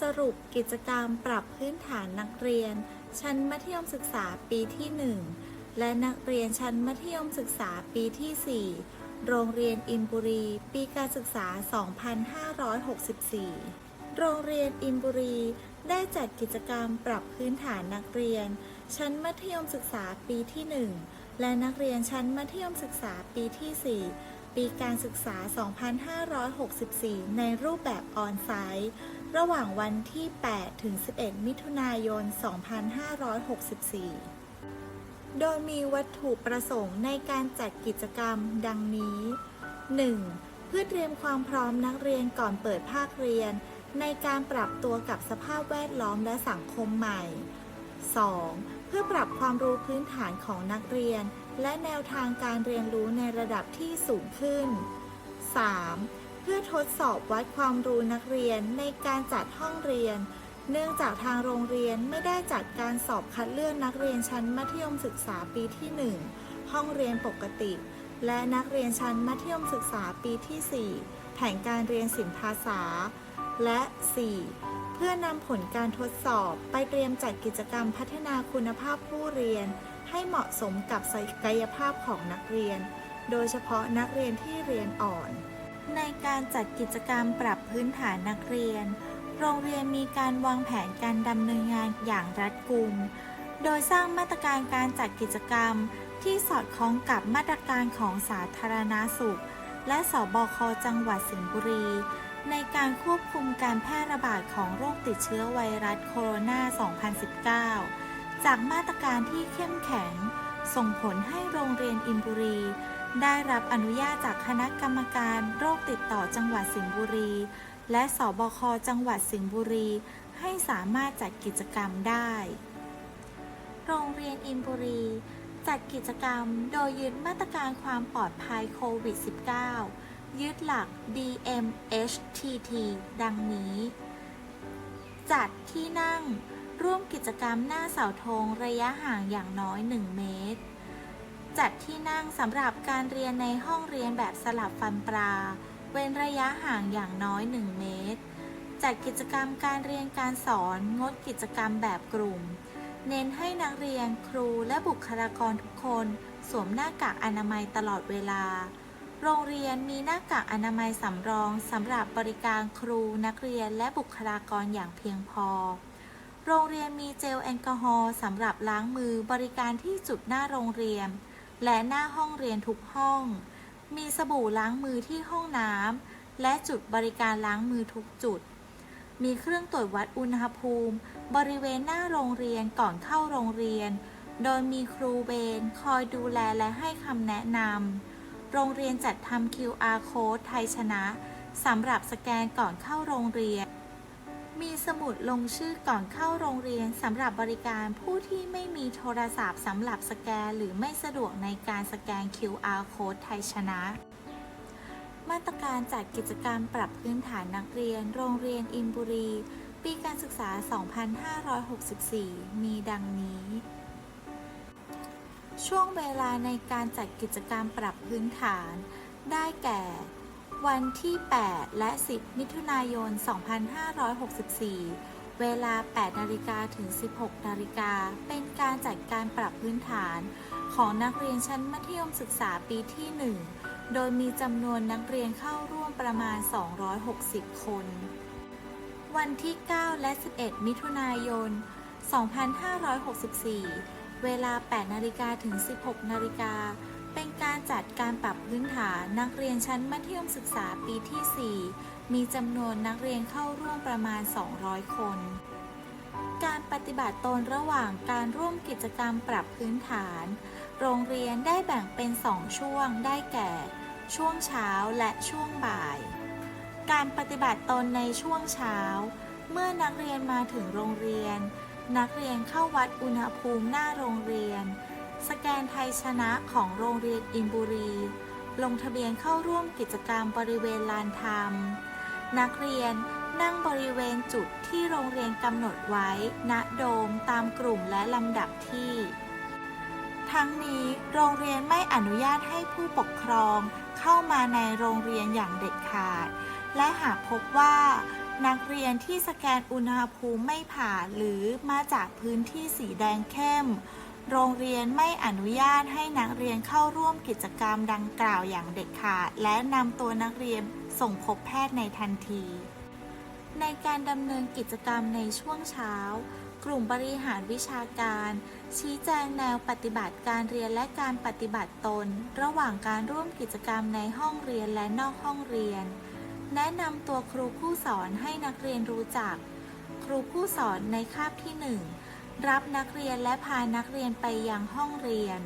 สรุปกิจกรรมปรับพื้นฐานนักเรียน ชั้นมัธยมศึกษาปีที่ 1 และนักเรียนชั้นมัธยมศึกษาปีที่ 4 โรงเรียนอินบุรี ปีการศึกษา 2564 โรงเรียนอินบุรี ได้จัดกิจกรรมปรับพื้นฐานนักเรียน ชั้นมัธยมศึกษาปีที่ 1 และนักเรียนชั้นมัธยมศึกษาปีที่ 4 ปีการศึกษา 2564 ในรูปแบบออนไซต์ ระหว่างวันที่ 8 ถึง 11 มิถุนายน 2564 โดยมีวัตถุประสงค์ในการจัดกิจกรรมดังนี้ 1. เพื่อเตรียมความพร้อมนักเรียนก่อนเปิดภาคเรียน ในการปรับตัวกับสภาพแวดล้อมและสังคมใหม่ 2. เพื่อปรับความรู้พื้นฐานของนักเรียน และแนวทางการเรียนรู้ในระดับที่สูงขึ้น 3. เพื่อทดสอบวัดความรู้นักเรียนในการจัดห้องเรียน เนื่องจากทางโรงเรียนไม่ได้จัดการสอบคัดเลือกนักเรียนชั้นมัธยมศึกษาปีที่ 1 ห้องเรียนปกติ และนักเรียนชั้นมัธยมศึกษาปีที่ 4 แผนการเรียนศิลปภาษา และ 4. เพื่อนำผลการทดสอบไปเตรียมจัดกิจกรรมพัฒนาคุณภาพผู้เรียน ให้เหมาะสมกับศักยภาพของนักเรียน โดยเฉพาะนักเรียนที่เรียนอ่อน ในการจัดกิจกรรมปรับพื้นฐานนักเรียน โรงเรียนมีการวางแผนการดำเนินงานอย่างรัดกุม โดยสร้างมาตรการการจัดกิจกรรมที่สอดคล้องกับมาตรการของสาธารณาสุข และสบคจังหวัดสิงห์บุรี ในการควบคุมการแพร่ระบาดของโรคติดเชื้อไวรัสโคโรนา 2019 จากมาตรการที่เข้มแข็ง ส่งผลให้โรงเรียนอินบุรี ได้รับอนุญาตจากคณะกรรมการโรคติดต่อจังหวัดสิงห์บุรี และสบคจังหวัดสิงห์บุรี ให้สามารถจัดกิจกรรมได้ โรงเรียนอินบุรี จัดกิจกรรมโดยยึดมาตรการความปลอดภัยโควิด -19 ยึดหลัก DMHTT ดังนี้ จัดที่นั่ง ร่วมกิจกรรมหน้าเสาธงระยะห่างอย่างน้อย 1 เมตร จัดที่นั่งสำหรับการเรียนในห้องเรียนแบบสลับฟันปลา เว้นระยะห่างอย่างน้อย 1 เมตร จัดกิจกรรมการเรียนการสอนงดกิจกรรมแบบกลุ่ม เน้นให้นักเรียนครูและบุคลากรทุกคน สวมหน้ากากอนามัยตลอดเวลา โรงเรียนมีหน้ากากอนามัยสำรองสำหรับบริการครูนักเรียนและบุคลากรอย่างเพียงพอโรงเรียนมีเจลแอลกอฮอล์สำหรับล้างมือบริการที่จุดหน้าโรงเรียน และหน้าห้องเรียนทุกห้อง มีสบู่ล้างมือที่ห้องน้ำและจุดบริการล้างมือทุกจุด มีเครื่องตรวจวัดอุณหภูมิ บริเวณหน้าโรงเรียนก่อนเข้าโรงเรียน โดยมีครูเวรคอยดูแลและให้คำแนะนำ โรงเรียนจัดทำ QR code ไทยชนะสำหรับสแกนก่อนเข้าโรงเรียน มีสมุดลงชื่อก่อนเข้าโรงเรียนสำหรับบริการผู้ที่ไม่มีโทรศัพท์สำหรับสแกนหรือไม่สะดวกในการสแกน QR code ไทยชนะ มาตรการจัดกิจกรรมปรับพื้นฐานนักเรียน โรงเรียนอินบุรี ปีการศึกษา 2564 มีดังนี้ ช่วงเวลาในการจัดกิจกรรมปรับพื้นฐาน ได้แก่ วันที่ 8 และ 10 มิถุนายน 2564 เวลา 8 นาฬิกาถึง 16 นาฬิกา เป็นการจัดการปรับพื้นฐานของนักเรียนชั้นมัธยมศึกษาปีที่ 1 โดยมีจำนวนนักเรียนเข้าร่วมประมาณ 260 คน วันที่ 9 และ 11 มิถุนายน 2564 เวลา 8 นาฬิกาถึง 16 นาฬิกา เป็นการจัดการปรับพื้นฐานนักเรียนชั้นมัธยมศึกษาปีที่ 4 มีจำนวนนักเรียนเข้าร่วมประมาณ 200 คน การปฏิบัติตนระหว่างการร่วมกิจกรรมปรับพื้นฐาน โรงเรียนได้แบ่งเป็น 2 ช่วงได้แก่ ช่วงเช้าและช่วงบ่าย การปฏิบัติตนในช่วงเช้า เมื่อนักเรียนมาถึงโรงเรียน นักเรียนเข้าวัดอุณหภูมิหน้าโรงเรียน สแกนไทยชนะของโรงเรียนอินบุรี ลงทะเบียนเข้าร่วมกิจกรรมบริเวณลานธรรม นักเรียนนั่งบริเวณจุดที่โรงเรียนกำหนดไว้ ณ โดมตามกลุ่มและลำดับที่ ทั้งนี้โรงเรียนไม่อนุญาตให้ผู้ปกครองเข้ามาในโรงเรียนอย่างเด็ดขาด และหากพบว่า นักเรียนที่สแกนอุณหภูมิไม่ผ่านหรือมาจากพื้นที่สีแดงเข้ม โรงเรียนไม่อนุญาตให้นักเรียนเข้าร่วมกิจกรรมดังกล่าวอย่างเด็ดขาด และนำตัวนักเรียนส่งพบแพทย์ในทันที ในการดำเนินกิจกรรมในช่วงเช้า กลุ่มบริหารวิชาการ ชี้แจงแนวปฏิบัติการเรียนและการปฏิบัติตน ระหว่างการร่วมกิจกรรมในห้องเรียนและนอกห้องเรียน แนะนำตัวครูผู้สอนให้นักเรียนรู้จัก ครูผู้สอนในคาบที่หนึ่ง รับนักเรียนและพานักเรียนไปยังห้องเรียน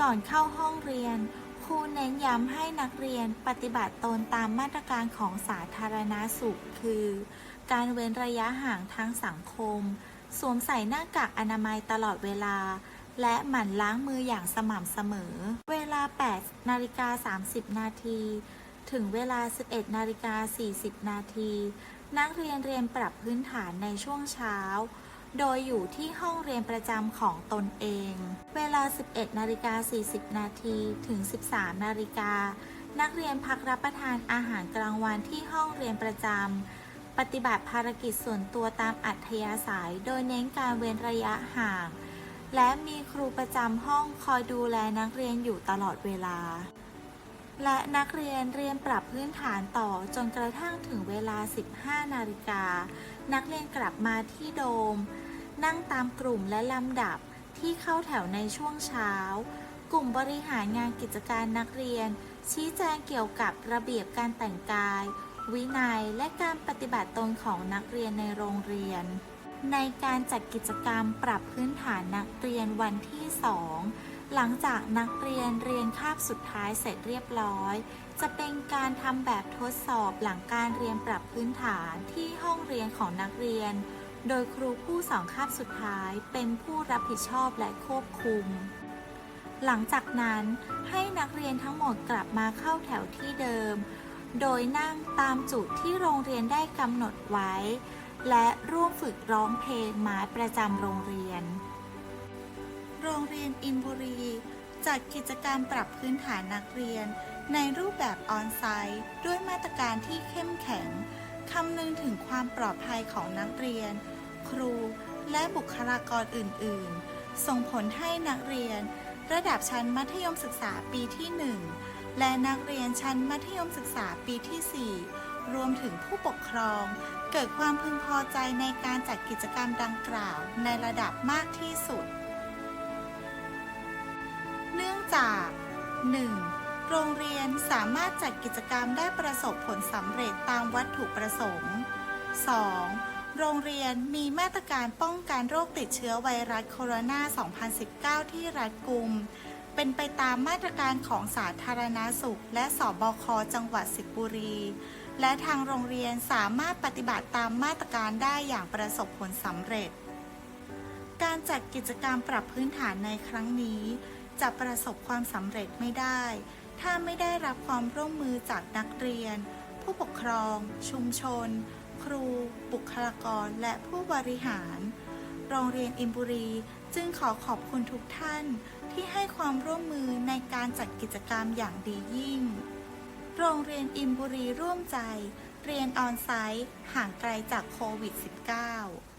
ก่อนเข้าห้องเรียน ครูเน้นย้ำให้นักเรียนปฏิบัติตนตามมาตรการของสาธารณาสุข คือ การเว้นระยะห่างทางสังคม สวมใส่หน้ากากอนามัยตลอดเวลา และหมั่นล้างมืออย่างสม่ำเสมอ เวลา 8 นาฬิกา 30 นาทีถึงเวลา 11 นาฬิกา 40 นาที นักเรียนเรียนปรับพื้นฐานในช่วงเช้า โดยอยู่ที่ห้องเรียนประจำของตนเอง เวลา 11นาฬิกา40 นาทีถึง 13นาฬิกา นักเรียนพักรับประทานอาหารกลางวันที่ห้องเรียนประจำ ปฏิบัติภารกิจส่วนตัวตามอัธยาศัย โดยเน้นการเว้นระยะห่าง และมีครูประจำห้องคอยดูแลนักเรียนอยู่ตลอดเวลา และนักเรียนเรียนปรับพื้นฐานต่อจนกระทั่งถึงเวลา 15 นาฬิกา นักเรียนกลับมาที่โดม นั่งตามกลุ่มและลำดับที่เข้าแถวในช่วงเช้า กลุ่มบริหารงานกิจการนักเรียน ชี้แจงเกี่ยวกับระเบียบการแต่งกาย วินัยและการปฏิบัติตนของนักเรียนในโรงเรียน ในการจัดกิจกรรมปรับพื้นฐานนักเรียนวันที่ 2 หลังจากนักเรียนเรียนคาบสุดท้ายเสร็จเรียบร้อย จะเป็นการทำแบบทดสอบหลังการเรียนปรับพื้นฐานที่ห้องเรียนของนักเรียน โดยครูผู้สอนคาบสุดท้ายเป็นผู้รับผิดชอบและควบคุม หลังจากนั้นให้นักเรียนทั้งหมดกลับมาเข้าแถวที่เดิม โดยนั่งตามจุดที่โรงเรียนได้กำหนดไว้ และร่วมฝึกร้องเพลงไม้ประจำโรงเรียน โรงเรียนอินบุรี จัดกิจกรรมปรับพื้นฐานนักเรียน ในรูปแบบออนไซต์ด้วยมาตรการที่เข้มแข็งคำนึงถึงความปลอดภัยของนักเรียน ครูและบุคลากรอื่น ๆ ส่งผลให้นักเรียน ระดับชั้นมัธยมศึกษาปีที่ 1 และนักเรียนชั้นมัธยมศึกษาปีที่ 4 รวมถึงผู้ปกครอง เกิดความพึงพอใจในการจัดกิจกรรมดังกล่าวในระดับมากที่สุด เนื่องจาก 1. โรงเรียนสามารถจัดกิจกรรมได้ประสบผลสำเร็จตามวัตถุประสงค์ 2. โรงเรียนมีมาตรการป้องกันโรคติดเชื้อไวรัสโคโรนา 2019 ที่รัดกุม เป็นไปตามมาตรการของสาธารณาสุข และสบคจังหวัดสิงห์บุรี และทางโรงเรียนสามารถปฏิบัติตามมาตรการได้อย่างประสบผลสำเร็จ การจัดกิจกรรมปรับพื้นฐานในครั้งนี้ จะประสบความสำเร็จไม่ได้ ถ้าไม่ได้รับความร่วมมือจากนักเรียน ผู้ปกครอง ชุมชน ครู บุคลากร และผู้บริหาร โรงเรียนอินบุรีจึงขอขอบคุณทุกท่านที่ให้ความร่วมมือในการจัดกิจกรรมอย่างดียิ่ง โรงเรียนอินบุรีร่วมใจ เรียนออนไซต์ห่างไกลจากโควิด -19